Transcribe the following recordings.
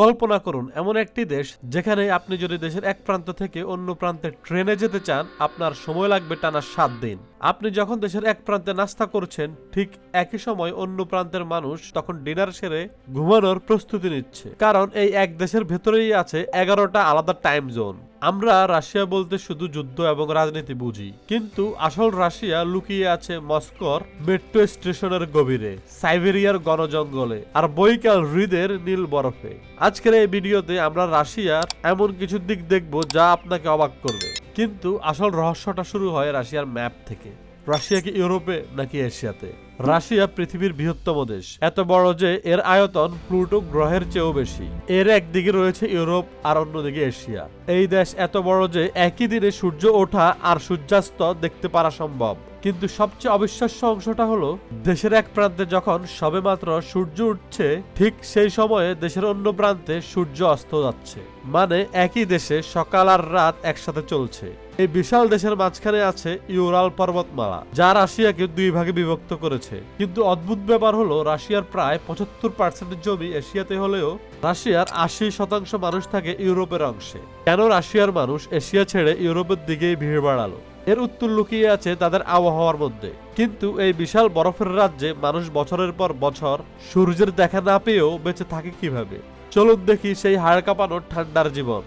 কল্পনা করুন, এমন একটি দেশ যেখানে আপনি যদি দেশের এক প্রান্ত থেকে অন্য প্রান্তে ট্রেনে যেতে চান, আপনার সময় লাগবে টানা সাত দিন। আপনি যখন দেশের এক প্রান্তে নাস্তা করছেন, ঠিক একই সময় অন্য প্রান্তের মানুষ তখন ডিনার সেরে ঘুমানোর প্রস্তুতি নিচ্ছে। কারণ এই এক দেশের ভেতরেই আছে এগারোটা আলাদা টাইম জোন আমরা রাশিয়া বলতে শুধু যুদ্ধ এবং রাজনীতি বুঝি। কিন্তু আসল রাশিয়া লুকিয়ে আছে মস্কোর মেট্রো স্টেশনের গভীরে, সাইবেরিয়ার গণজঙ্গলে আর বৈকাল হৃদের নীল বরফে। আজকের এই ভিডিওতে আমরা রাশিয়ার এমন কিছু দিক দেখব যা আপনাকে অবাক করবে। কিন্তু আসল রহস্যটা শুরু হয় রাশিয়ার ম্যাপ থেকে। রাশিয়া কি ইউরোপে নাকি এশিয়াতে? রাশিয়া পৃথিবীর বৃহত্তম দেশ। এত বড় যে এর আয়তন প্লুটো গ্রহের চেয়েও বেশি। এর একদিকে রয়েছে ইউরোপ আর অন্যদিকে এশিয়া। এই দেশ এত বড় যে একই দিনে সূর্য ওঠা আর সূর্যাস্ত দেখতে পারা সম্ভব। কিন্তু সবচেয়ে অবিশ্বাস্য অংশটা হলো, দেশের এক প্রান্তে যখন সবেমাত্র সূর্য উঠছে, ঠিক সেই সময়ে দেশের অন্য প্রান্তে সূর্য অস্ত যাচ্ছে। মানে একই দেশে সকাল আর রাত একসাথে চলছে। এই বিশাল দেশের মাঝখানে আছে ইউরাল পর্বতমালা, যা রাশিয়াকে দুই ভাগে বিভক্ত করেছে। কিন্তু অদ্ভুত ব্যাপার হলো, রাশিয়ার প্রায় পঁচাত্তর পার্সেন্ট জমি এশিয়াতে হলেও রাশিয়ার আশি শতাংশ মানুষ থাকে ইউরোপের অংশে। কেন রাশিয়ার মানুষ এশিয়া ছেড়ে ইউরোপের দিকেই ভিড় বাড়ালো? এর উত্তর লুকিয়ে আছে তাদের আবহাওয়ার মধ্যে। কিন্তু এই বিশাল বরফের রাজ্যে মানুষ বছরের পর বছর সূর্যের দেখা না পেয়েও বেঁচে থাকে কীভাবে? চলুন দেখি সেই হাড় কাঁপানোর ঠান্ডার জীবন।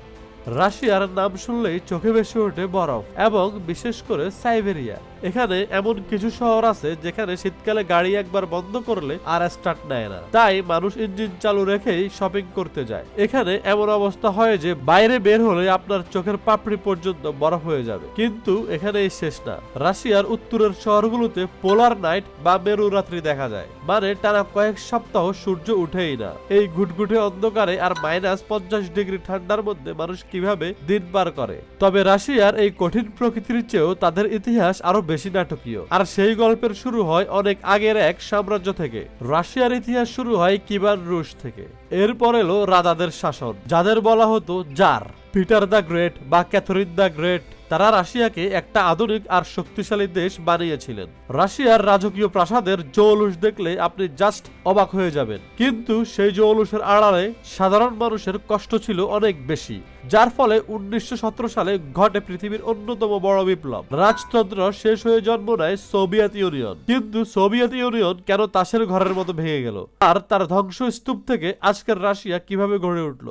রাশিয়ার নাম শুনলেই চোখে ভেসে ওঠে বরফ এবং বিশেষ করে সাইবেরিয়া। এখানে এমন কিছু শহর আছে যেখানে শীতকালে গাড়ি একবার বন্ধ করলে আর স্টার্ট নেয় না। তাই মানুষ ইঞ্জিন চালু রেখেই শপিং করতে যায়। এখানে এমন অবস্থা হয় যে বাইরে বের হলে আপনার চোখের পাপড়ি পর্যন্ত বরফ হয়ে যাবে। কিন্তু এখানে এই শেষ না। রাশিয়ার উত্তরের শহরগুলোতে পোলার নাইট বা মেরু রাত্রি দেখা যায়। মানে টানা কয়েক সপ্তাহ সূর্য উঠেই না। এই ঘুটঘুটে অন্ধকারে আর মাইনাস পঞ্চাশ ডিগ্রি ঠান্ডার মধ্যে মানুষ কীভাবে দিন পার করে? তবে রাশিয়ার এই কঠিন প্রকৃতির চেয়েও তাদের ইতিহাস আরও বেশি নাটকীয়। আর সেই গল্পের শুরু হয় অনেক আগের এক সাম্রাজ্য থেকে। রাশিয়ার ইতিহাস শুরু হয় কিবার রুশ থেকে। এরপর এলো রাজাদের শাসন, যাদের বলা হতো জার। পিটার দ্য গ্রেট বা ক্যাথরিন দ্য গ্রেট। তারা রাশিয়াকে একটা আধুনিক আর শক্তিশালী দেশ বানিয়েছিলেন। রাশিয়ার রাজকীয় প্রাসাদের জৌলুস দেখলে আপনি জাস্ট অবাক হয়ে যাবেন। কিন্তু সেই জৌলুসের আড়ালে সাধারণ মানুষের কষ্ট ছিল অনেক বেশি, যার ফলে উনিশশো সতেরো সালে ঘটে পৃথিবীর অন্যতম বড় বিপ্লব। রাজতন্ত্র শেষ হয়ে জন্ম নেয় সোভিয়েত ইউনিয়ন। কিন্তু সোভিয়েত ইউনিয়ন কেন তাসের ঘরের মতো ভেঙে গেল? আর তার ধ্বংসস্তূপ থেকে আজকের রাশিয়া কীভাবে গড়ে উঠল?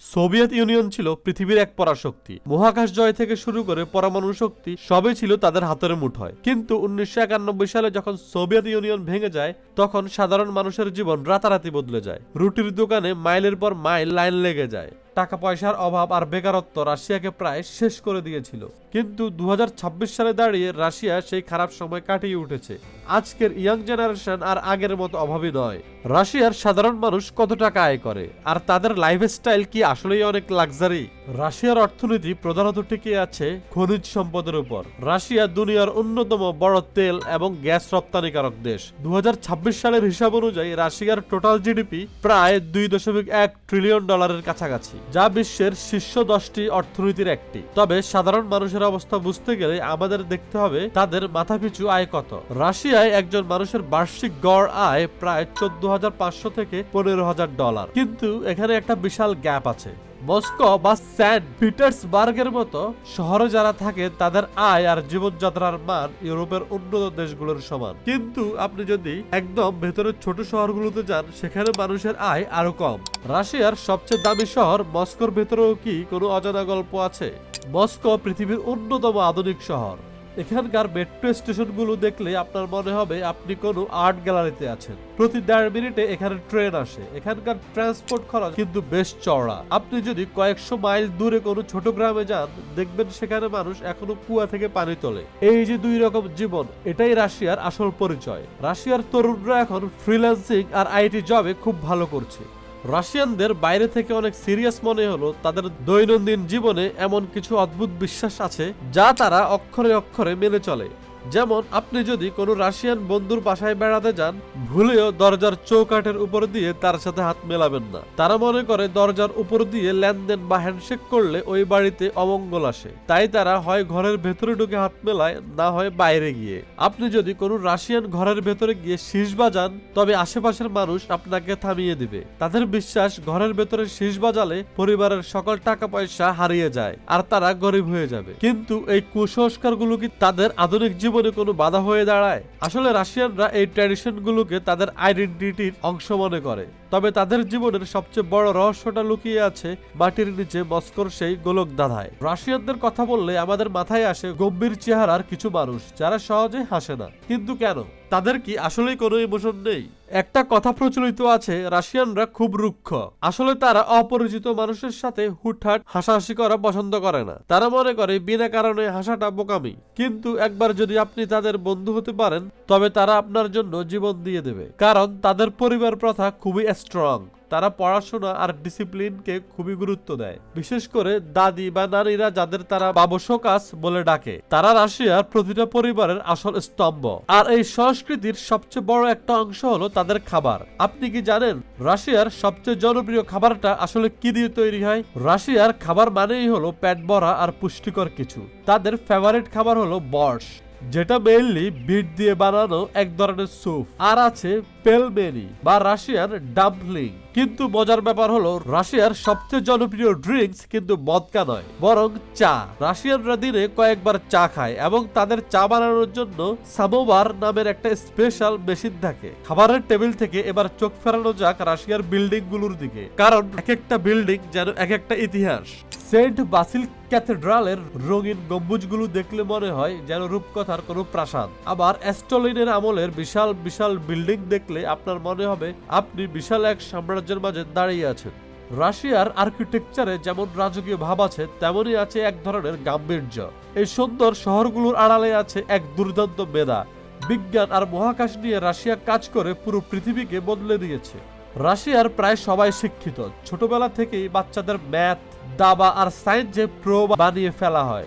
সোভিয়েত ইউনিয়ন ছিল পৃথিবীর এক পরাশক্তি। মহাকাশ জয় থেকে শুরু করে পরমাণু শক্তি সবই ছিল তাদের হাতের মুঠোয় কিন্তু উনিশশো একানব্বই সালে যখন সোভিয়েত ইউনিয়ন ভেঙে যায়, তখন সাধারণ মানুষের জীবন রাতারাতি বদলে যায়। রুটির দোকানে মাইলের পর মাইল লাইন লেগে যায়। টাকা পয়সার অভাব আর বেকারত্ব রাশিয়াকে প্রায় শেষ করে দিয়েছিল। কিন্তু দু হাজার ছাব্বিশ সালে দাঁড়িয়ে রাশিয়া সেই খারাপ সময় কাটিয়ে উঠেছে। আজকের ইয়াং জেনারেশন আর আগের মতো অভাবী নয়। রাশিয়ার সাধারণ মানুষ কত টাকা আয় করে? আর তাদের লাইফস্টাইল কি আসলেই অনেক লাক্সারি? রাশিয়ার অর্থনীতি প্রধানত টিকে আছে খনিজ সম্পদের উপর। রাশিয়া দুনিয়ার অন্যতম বড় তেল এবং গ্যাস রপ্তানিকারক দেশ। দুহাজার ছাব্বিশ সালের হিসাব অনুযায়ী রাশিয়ার টোটাল জিডিপি প্রায় দুই দশমিক এক ট্রিলিয়ন ডলারের কাছাকাছি, যা বিশ্বের শীর্ষ দশটি অর্থনীতির একটি। তবে সাধারণ মানুষের অবস্থা বুঝতে গেলে আমাদের দেখতে হবে তাদের মাথাপিছু আয় কত। রাশিয়ায় একজন মানুষের বার্ষিক গড় আয় প্রায় চোদ্দ হাজার পাঁচশো থেকে পনেরো হাজার ডলার। কিন্তু এখানে একটা বিশাল গ্যাপ আছে। মস্কো বা স্যান্ট পিটার্সবার্গের মতো শহরে যারা থাকে, তাদের আয় আর জীবনযাত্রার মান ইউরোপের উন্নত দেশগুলোর সমান। কিন্তু আপনি যদি একদম ভেতরের ছোট শহরগুলোতে যান, সেখানে মানুষের আয় আরও কম। রাশিয়ার সবচেয়ে দামি শহর মস্কোর ভেতরেও কি কোনো অজানা গল্প আছে? মস্কো পৃথিবীর অন্যতম আধুনিক শহর। এখানকার মেট্রো স্টেশনগুলো দেখলে আপনার মনে হবে আপনি কোনো আর্ট গ্যালারিতে আছেন। প্রতি দেড় মিনিটে এখানে ট্রেন আসে। এখানকার ট্রান্সপোর্ট খরচ কিন্তু বেশ চড়া আপনি যদি কয়েকশো মাইল দূরে কোনো ছোট গ্রামে যান, দেখবেন সেখানে মানুষ এখনও কুয়া থেকে পানি তোলে। এই যে দুই রকম জীবন, এটাই রাশিয়ার আসল পরিচয়। রাশিয়ার তরুণরা এখন ফ্রিল্যান্সিং আর আইটি জবে খুব ভালো করছে। রাশিয়ানদের বাইরে থেকে অনেক সিরিয়াস মনে হলো তাদের দৈনন্দিন জীবনে এমন কিছু অদ্ভুত বিশ্বাস আছে যা তারা অক্ষরে অক্ষরে মেনে চলে। যেমন, আপনি যদি কোনো রাশিয়ান বন্ধুর বাসায় বেড়াতে যান, ভুলেও দরজার চৌকাঠের উপর দিয়ে তার সাথে হাত মেলাবেন না। তারা মনে করে দরজার উপর দিয়ে লেনদেন বা হ্যান্ডশেক করলে ওই বাড়িতে অমঙ্গল আসে। তাই তারা হয় ঘরের ভেতরে ঢুকে হাত মেলায়, না হয় বাইরে গিয়ে। আপনি যদি কোনো রাশিয়ান ঘরের ভেতরে গিয়ে শীষ বাজান, তবে আশেপাশের মানুষ আপনাকে থামিয়ে দিবে। তাদের বিশ্বাস, ঘরের ভেতরে শীষ বাজালে পরিবারের সকল টাকা পয়সা হারিয়ে যায়, আর তারা গরিব হয়ে যাবে। কিন্তু এই কুসংস্কারগুলো কি তাদের আধুনিক জীবনে কোনো বাধা হয়ে দাঁড়ায়, আসলে রাশিয়ানরা এই ট্র্যাডিশনগুলোকে তাদের আইডেন্টিটির অংশ মনে করে। তবে তাদের জীবনের সবচেয়ে বড় রহস্যটা লুকিয়ে আছে মাটির নিচে মস্কোর সেই গোলক দাধায় রাশিয়ানদের কথা বললে আমাদের মাথায় আসে গম্ভীর চেহারার কিছু মানুষ, যারা সহজে হাসে না। কিন্তু কেন? তাদের কি আসলেই কোনো ইমোশন নেই? একটা কথা প্রচলিত আছে, রাশিয়ানরা খুব রুক্ষ। আসলে তারা অপরিচিত মানুষের সাথে হুটহাট হাসাহাসি করা পছন্দ করে না। তারা মনে করে, বিনা কারণে হাসাটা বোকামি। কিন্তু একবার যদি আপনি তাদের বন্ধু হতে পারেন, তবে তারা আপনার জন্য জীবন দিয়ে দেবে। কারণ তাদের পরিবার প্রথা খুবই স্ট্রং তারা পড়াশোনা আর ডিসিপ্লিনকে খুবই গুরুত্ব দেয়। বিশেষ করে দাদি বা নারীরা যাদের তারা বাবসকাস বলে ডাকে, তারা রাশিয়ার প্রতিটা পরিবারের আসল স্তম্ভ। আর এই সংস্কৃতির সবচেয়ে বড় একটা অংশ হলো তাদের খাবার। আপনি কি জানেন রাশিয়ার সবচেয়ে জনপ্রিয় খাবারটা আসলে কি দিয়ে তৈরি হয়? রাশিয়ার খাবার মানেই হলো পেট ভরা আর পুষ্টিকর কিছু। তাদের ফেভারিট খাবার হলো বর্ষ যেটা মেইনলি বিট দিয়ে বানানো এক ধরনের স্যুপ। আর আছে পেলমেনি বা রাশিয়ান ডাম্পলিং। কিন্তু মজার ব্যাপার হলো, রাশিয়ার সবচেয়ে জনপ্রিয় ড্রিঙ্কস কিন্তু বদকা নয়, বরং চা। রাশিয়ানরা দিনে কয়েকবার চা খায় এবং তাদের চা বানানোর জন্য সামোবার নামের একটা স্পেশাল মেশিন থাকে। খাবারের টেবিল থেকে এবার চোখ ফেরানো যাক রাশিয়ার বিল্ডিংগুলোর দিকে, কারণ এক একটা বিল্ডিং যেন এক একটা ইতিহাস। সেন্ট বাসিল ক্যাথেড্রালের রঙিন গম্বুজগুলো দেখলে মনে হয় যেন রূপকথার কোনো প্রাসাদ। আবার অ্যাস্টলিনের আমলের বিশাল বিশাল বিল্ডিং দেখলে আপনার মনে হবে আপনি বিশাল এক সাম্রাজ্যের মাঝে দাঁড়িয়ে আছেন। রাশিয়ার আর্কিটেকচারে যেমন রাজকীয় ভাব আছে, তেমনই আছে এক ধরনের গাম্ভীর্য। এই সুন্দর শহরগুলোর আড়ালে আছে এক দুর্দান্ত মেধা। বিজ্ঞান আর মহাকাশ নিয়ে রাশিয়া কাজ করে পুরো পৃথিবীকে বদলে দিয়েছে। রাশিয়ার প্রায় সবাই শিক্ষিত। ছোটবেলা থেকেই বাচ্চাদের ম্যাথ, দাবা আর সায়েন্সে প্রো বানিয়ে ফেলা হয়।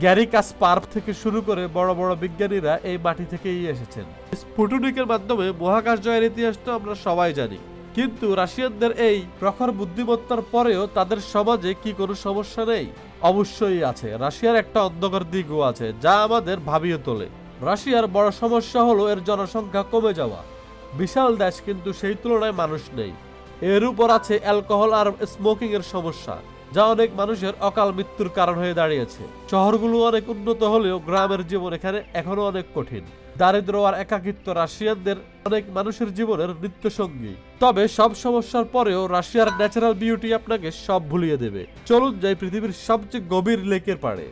গ্যারি কাসপার্ভ থেকে শুরু করে বড় বড় বিজ্ঞানীরা এই মাটি থেকেই এসেছেন। স্পুটনিকের মাধ্যমে মহাকাশ জয়ের ইতিহাসটা আমরা সবাই জানি। কিন্তু রাশিয়ানদের এই প্রখর বুদ্ধিমত্তার পরেও তাদের সমাজে কি কোনো সমস্যা নেই? অবশ্যই আছে। রাশিয়ার একটা অন্ধকার দিকও আছে, যা আমাদের ভাবিয়ে তোলে। রাশিয়ার বড় সমস্যা হলো এর জনসংখ্যা কমে যাওয়া। বিশাল দেশ কিন্তু সেই তুলনায় মানুষ নেই। এর উপর আছে অ্যালকোহল আর স্মোকিং এর সমস্যা, যা অনেক মানুষের অকাল মৃত্যুর কারণ হয়ে দাঁড়িয়েছে। শহরগুলো অনেক উন্নত হলেও গ্রামের জীবন এখানে এখনও অনেক কঠিন। দারিদ্র আর একাকিত্ব রাশিয়ানদের অনেক মানুষের জীবনের নিত্য সঙ্গী তবে সব সমস্যার পরেও রাশিয়ার ন্যাচারাল বিউটি আপনাকে সব ভুলিয়ে দেবে। চলুন যাই পৃথিবীর সবচেয়ে গভীর লেকের পাড়ে।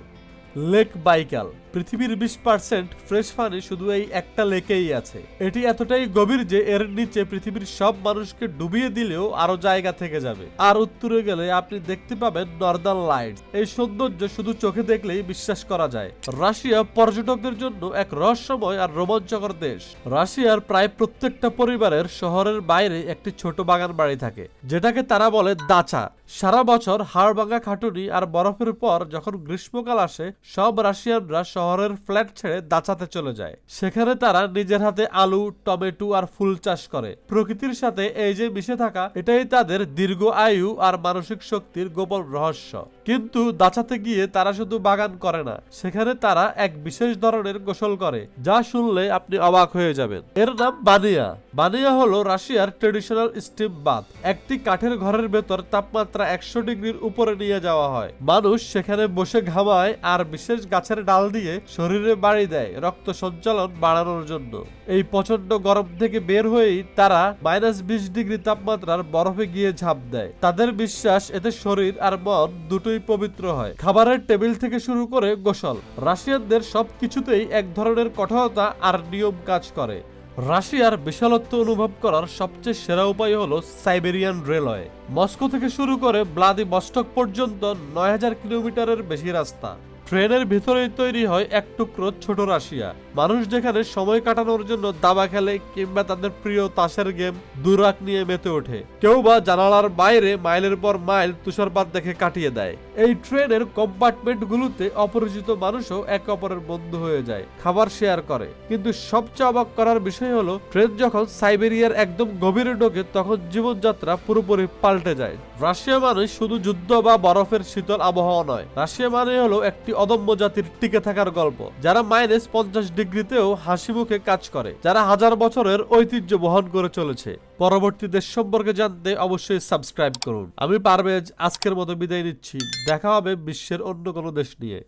Lake Baikal. পৃথিবীর বিশ পার্সেন্ট ফ্রেশ পানি শুধু এই একটা লেকেই আছে। এটি এতটাই গভীর যে এর নিচে পৃথিবীর সব মানুষকে ডুবিয়ে দিলেও আরও জায়গা থেকে যাবে। আর উত্তরে গেলে আপনি দেখতে পাবেন নর্দার্ন লাইট। এই সৌন্দর্য শুধু চোখে দেখলেই বিশ্বাস করা যায়। রাশিয়া পর্যটকদের জন্য এক রহস্যময় আর রোমাঞ্চকর দেশ। রাশিয়ার প্রায় প্রত্যেকটা পরিবারের শহরের বাইরে একটি ছোট বাগান বাড়ি থাকে, যেটাকে তারা বলে দাচা। সারা বছর হাড়ভাঙা খাটুনি আর বরফের পর যখন গ্রীষ্মকাল আসে, সব রাশিয়ানরা শহরের ফ্ল্যাট ছেড়ে দাচাতে চলে যায়। সেখানে তারা নিজের হাতে আলু, টমেটো আর ফুল চাষ করে। প্রকৃতির সাথে এই যে মিশে থাকা, এটাই তাদের দীর্ঘ আয়ু আর মানসিক শক্তির গোপন রহস্য। কিন্তু দাচাতে গিয়ে তারা শুধু বাগান করে না, সেখানে তারা এক বিশেষ ধরনের গোসল করে, যা শুনলে আপনি অবাক হয়ে যাবেন। এর নাম বানিয়া। বানিয়া হলো রাশিয়ার ট্রেডিশনাল স্টিম বাথ। একটি কাঠের ঘরের ভেতর তাপমাত্রা একশো ডিগ্রির উপরে নিয়ে যাওয়া হয়। মানুষ সেখানে বসে ঘামায় আর বিশেষ গাছের ডাল দিয়ে শরীরে বাড়ি দেয়, রক্ত সঞ্চালন বাড়ানোর জন্য। এই প্রচণ্ড গরম থেকে বের হয়েই তারা মাইনাস বিশ ডিগ্রি তাপমাত্রার বরফে গিয়ে ঝাঁপ দেয়। তাদের বিশ্বাস, এতে শরীর আর মন দুটোই পবিত্র হয়। খাবারের টেবিল থেকে শুরু করে গোসল। রাশিয়ানদের সব কিছুতেই এক ধরনের কঠোরতা আর নিয়ম কাজ করে। রাশিয়ার বিশালত্ব অনুভব করার সবচেয়ে সেরা উপায় হলো সাইবেরিয়ান রেলওয়ে। মস্কো থেকে শুরু করে ব্লাদি বস্টক পর্যন্ত নয় হাজার কিলোমিটারের বেশি রাস্তা। ট্রেনের ভিতরেই তৈরি হয় এক টুকরো ছোট রাশিয়া। মানুষ যেখানে সময় কাটানোর জন্য দাবা খেলে কিংবা তাদের প্রিয় তাসের গেম দুরাক নিয়ে মেতে ওঠে। কেউ বা জানালার বাইরে মাইলের পর মাইল তুষারপাত দেখে কাটিয়ে দেয়। এই ট্রেনের কম্পার্টমেন্ট গুলোতে অপরিচিত মানুষও একে অপরের বন্ধু হয়ে যায়, খাবার শেয়ার করে। কিন্তু সবচেয়ে অবাক করার বিষয় হলো, ট্রেন যখন সাইবেরিয়ার একদম গভীরে ঢোকে, তখন জীবনযাত্রা পুরোপুরি পাল্টে যায়। রাশিয়া মানে শুধু যুদ্ধ বা বরফের শীতল আবহাওয়া নয়। রাশিয়া মানে হলো একটি অদম্য জাতির টিকে থাকার গল্প, যারা মাইনাস পঞ্চাশ ডিগ্রিতেও হাসি মুখে কাজ করে, যারা হাজার বছরের ঐতিহ্য বহন করে চলেছে। পরবর্তী দেশ সম্পর্কে জানতে অবশ্যই সাবস্ক্রাইব করুন। আমি পারভেজ, আজকের মতো বিদায় নিচ্ছি। দেখা হবে বিশ্বের অন্য কোনো দেশ নিয়ে।